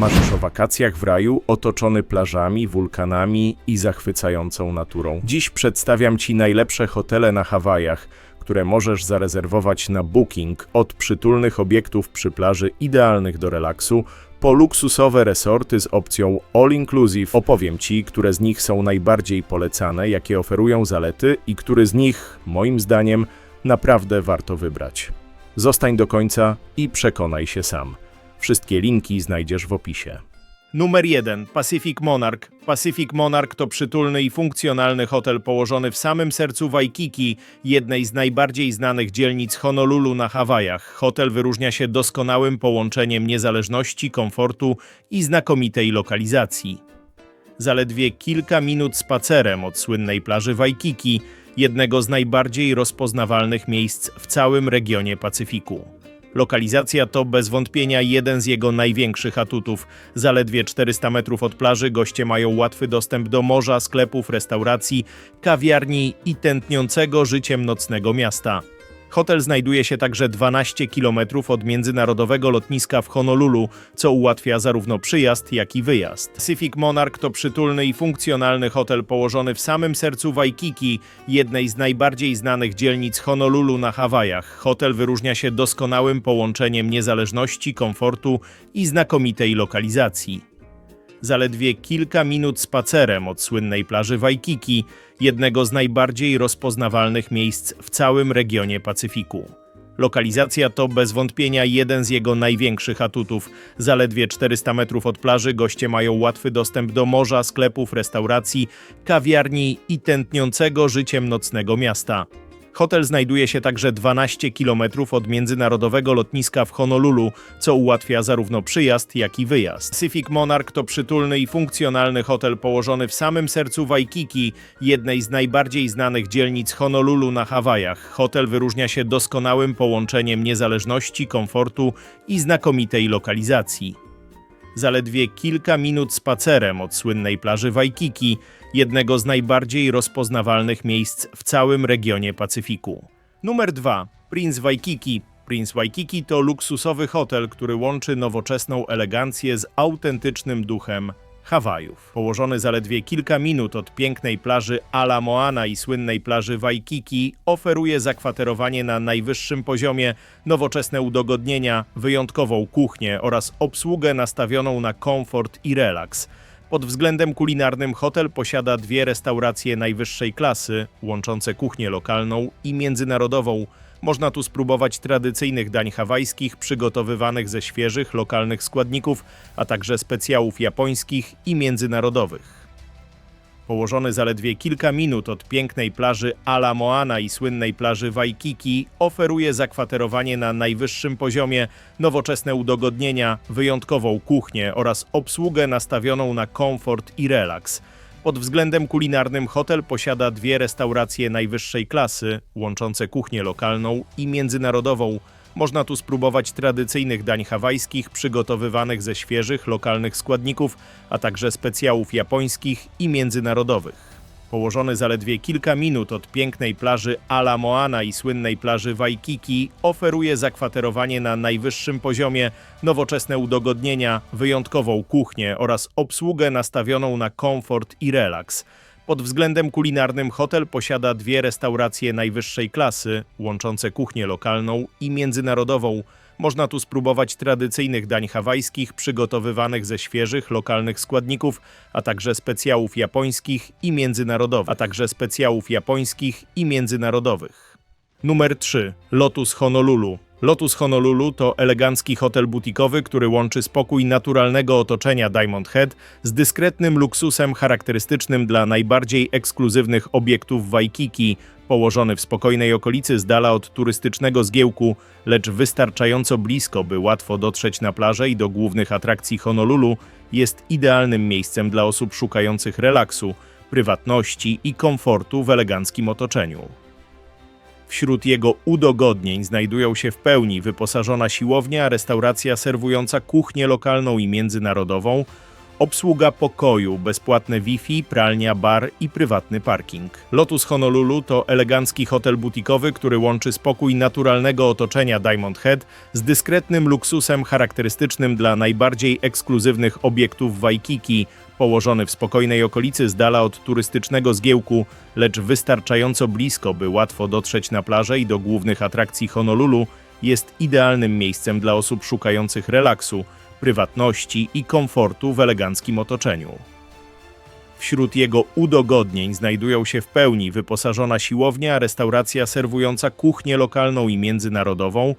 Marzysz o wakacjach w raju, otoczony plażami, wulkanami i zachwycającą naturą. Dziś przedstawiam Ci najlepsze hotele na Hawajach, które możesz zarezerwować na Booking, od przytulnych obiektów przy plaży idealnych do relaksu, po luksusowe resorty z opcją All Inclusive. Opowiem Ci, które z nich są najbardziej polecane, jakie oferują zalety i który z nich, moim zdaniem, naprawdę warto wybrać. Zostań do końca i przekonaj się sam. Wszystkie linki znajdziesz w opisie. Numer 1. Pacific Monarch. Pacific Monarch to przytulny i funkcjonalny hotel położony w samym sercu Waikiki, jednej z najbardziej znanych dzielnic Honolulu na Hawajach. Hotel wyróżnia się doskonałym połączeniem niezależności, komfortu i znakomitej lokalizacji. Zaledwie kilka minut spacerem od słynnej plaży Waikiki, jednego z najbardziej rozpoznawalnych miejsc w całym regionie Pacyfiku. Lokalizacja to bez wątpienia jeden z jego największych atutów. Zaledwie 400 metrów od plaży goście mają łatwy dostęp do morza, sklepów, restauracji, kawiarni i tętniącego życiem nocnego miasta. Hotel znajduje się także 12 km od międzynarodowego lotniska w Honolulu, co ułatwia zarówno przyjazd, jak i wyjazd. Pacific Monarch to przytulny i funkcjonalny hotel położony w samym sercu Waikiki, jednej z najbardziej znanych dzielnic Honolulu na Hawajach. Hotel wyróżnia się doskonałym połączeniem niezależności, komfortu i znakomitej lokalizacji zaledwie kilka minut spacerem od słynnej plaży Waikiki, jednego z najbardziej rozpoznawalnych miejsc w całym regionie Pacyfiku. Lokalizacja to bez wątpienia jeden z jego największych atutów. Zaledwie 400 metrów od plaży goście mają łatwy dostęp do morza, sklepów, restauracji, kawiarni i tętniącego życiem nocnego miasta. Hotel znajduje się także 12 km od międzynarodowego lotniska w Honolulu, co ułatwia zarówno przyjazd, jak i wyjazd. Pacific Monarch to przytulny i funkcjonalny hotel położony w samym sercu Waikiki, jednej z najbardziej znanych dzielnic Honolulu na Hawajach. Hotel wyróżnia się doskonałym połączeniem niezależności, komfortu i znakomitej lokalizacji zaledwie kilka minut spacerem od słynnej plaży Waikiki, jednego z najbardziej rozpoznawalnych miejsc w całym regionie Pacyfiku. Numer 2. Prince Waikiki. Prince Waikiki to luksusowy hotel, który łączy nowoczesną elegancję z autentycznym duchem Hawajów. Położony zaledwie kilka minut od pięknej plaży Ala Moana i słynnej plaży Waikiki, oferuje zakwaterowanie na najwyższym poziomie, nowoczesne udogodnienia, wyjątkową kuchnię oraz obsługę nastawioną na komfort i relaks. Pod względem kulinarnym hotel posiada dwie restauracje najwyższej klasy, łączące kuchnię lokalną i międzynarodową. Można tu spróbować tradycyjnych dań hawajskich przygotowywanych ze świeżych, lokalnych składników, a także specjałów japońskich i międzynarodowych. Położony zaledwie kilka minut od pięknej plaży Ala Moana i słynnej plaży Waikiki, oferuje zakwaterowanie na najwyższym poziomie, nowoczesne udogodnienia, wyjątkową kuchnię oraz obsługę nastawioną na komfort i relaks. Pod względem kulinarnym hotel posiada dwie restauracje najwyższej klasy, łączące kuchnię lokalną i międzynarodową. Można tu spróbować tradycyjnych dań hawajskich przygotowywanych ze świeżych, lokalnych składników, a także specjałów japońskich i międzynarodowych. Położony zaledwie kilka minut od pięknej plaży Ala Moana i słynnej plaży Waikiki, oferuje zakwaterowanie na najwyższym poziomie, nowoczesne udogodnienia, wyjątkową kuchnię oraz obsługę nastawioną na komfort i relaks. Pod względem kulinarnym hotel posiada dwie restauracje najwyższej klasy, łączące kuchnię lokalną i międzynarodową. Można tu spróbować tradycyjnych dań hawajskich przygotowywanych ze świeżych, lokalnych składników, a także specjałów japońskich i międzynarodowych, a także specjałów japońskich i międzynarodowych. Numer 3. Lotus Honolulu. Lotus Honolulu to elegancki hotel butikowy, który łączy spokój naturalnego otoczenia Diamond Head z dyskretnym luksusem charakterystycznym dla najbardziej ekskluzywnych obiektów Waikiki, położony w spokojnej okolicy z dala od turystycznego zgiełku, lecz wystarczająco blisko, by łatwo dotrzeć na plażę i do głównych atrakcji Honolulu, jest idealnym miejscem dla osób szukających relaksu, prywatności i komfortu w eleganckim otoczeniu. Wśród jego udogodnień znajdują się w pełni wyposażona siłownia, restauracja serwująca kuchnię lokalną i międzynarodową, Obsługa pokoju, bezpłatne Wi-Fi, pralnia, bar i prywatny parking. Lotus Honolulu to elegancki hotel butikowy, który łączy spokój naturalnego otoczenia Diamond Head z dyskretnym luksusem charakterystycznym dla najbardziej ekskluzywnych obiektów Waikiki, położony w spokojnej okolicy z dala od turystycznego zgiełku, lecz wystarczająco blisko, by łatwo dotrzeć na plażę i do głównych atrakcji Honolulu, jest idealnym miejscem dla osób szukających relaksu, prywatności i komfortu w eleganckim otoczeniu. Wśród jego udogodnień znajdują się w pełni wyposażona siłownia, restauracja serwująca kuchnię lokalną i międzynarodową,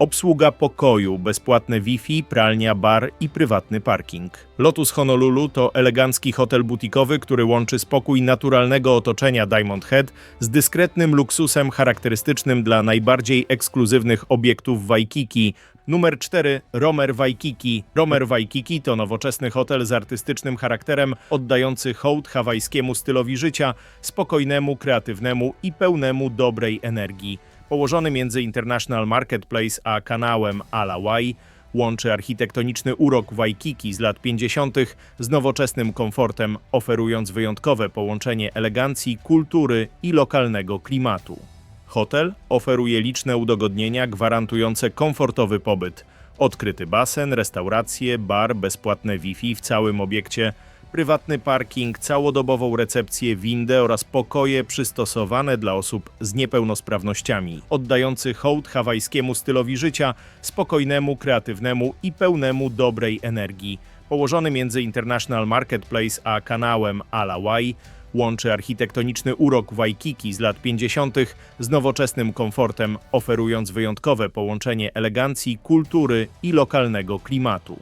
obsługa pokoju, bezpłatne Wi-Fi, pralnia, bar i prywatny parking. Lotus Honolulu to elegancki hotel butikowy, który łączy spokój naturalnego otoczenia Diamond Head z dyskretnym luksusem charakterystycznym dla najbardziej ekskluzywnych obiektów Waikiki. Numer 4. Romer Waikiki. Romer Waikiki to nowoczesny hotel z artystycznym charakterem, oddający hołd hawajskiemu stylowi życia, spokojnemu, kreatywnemu i pełnemu dobrej energii. Położony między International Marketplace a kanałem Alawai, łączy architektoniczny urok Waikiki z lat 50. z nowoczesnym komfortem, oferując wyjątkowe połączenie elegancji, kultury i lokalnego klimatu. Hotel oferuje liczne udogodnienia gwarantujące komfortowy pobyt. Odkryty basen, restauracje, bar, bezpłatne Wi-Fi w całym obiekcie, prywatny parking, całodobową recepcję, windę oraz pokoje przystosowane dla osób z niepełnosprawnościami, oddający hołd hawajskiemu stylowi życia, spokojnemu, kreatywnemu i pełnemu dobrej energii. Położony między International Marketplace a kanałem Alawai, łączy architektoniczny urok Waikiki z lat 50. z nowoczesnym komfortem, oferując wyjątkowe połączenie elegancji, kultury i lokalnego klimatu.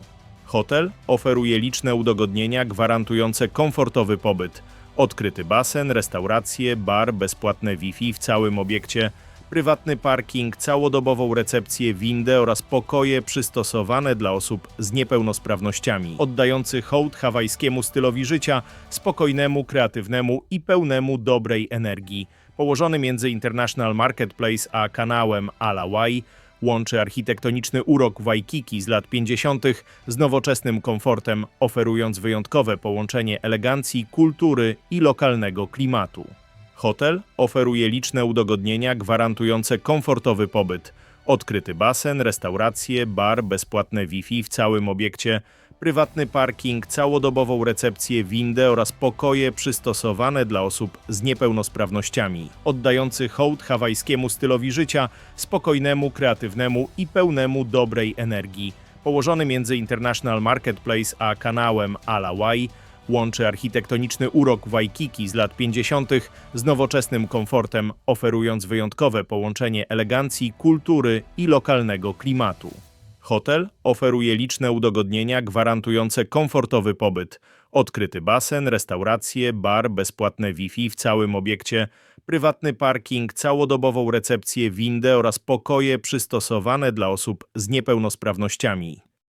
Hotel oferuje liczne udogodnienia gwarantujące komfortowy pobyt. Odkryty basen, restauracje, bar, bezpłatne Wi-Fi w całym obiekcie, prywatny parking, całodobową recepcję, windę oraz pokoje przystosowane dla osób z niepełnosprawnościami, oddający hołd hawajskiemu stylowi życia, spokojnemu, kreatywnemu i pełnemu dobrej energii. Położony między International Marketplace a kanałem Alawai, łączy architektoniczny urok Waikiki z lat 50. z nowoczesnym komfortem, oferując wyjątkowe połączenie elegancji, kultury i lokalnego klimatu. Hotel oferuje liczne udogodnienia gwarantujące komfortowy pobyt. Odkryty basen, restauracje, bar, bezpłatne Wi-Fi w całym obiekcie, prywatny parking, całodobową recepcję, windę oraz pokoje przystosowane dla osób z niepełnosprawnościami, oddający hołd hawajskiemu stylowi życia, spokojnemu, kreatywnemu i pełnemu dobrej energii. Położony między International Marketplace a kanałem Alawai, łączy architektoniczny urok Waikiki z lat 50. z nowoczesnym komfortem, oferując wyjątkowe połączenie elegancji, kultury i lokalnego klimatu. Hotel oferuje liczne udogodnienia gwarantujące komfortowy pobyt. Odkryty basen, restauracje, bar, bezpłatne Wi-Fi w całym obiekcie, prywatny parking, całodobową recepcję, windę oraz pokoje przystosowane dla osób z niepełnosprawnościami,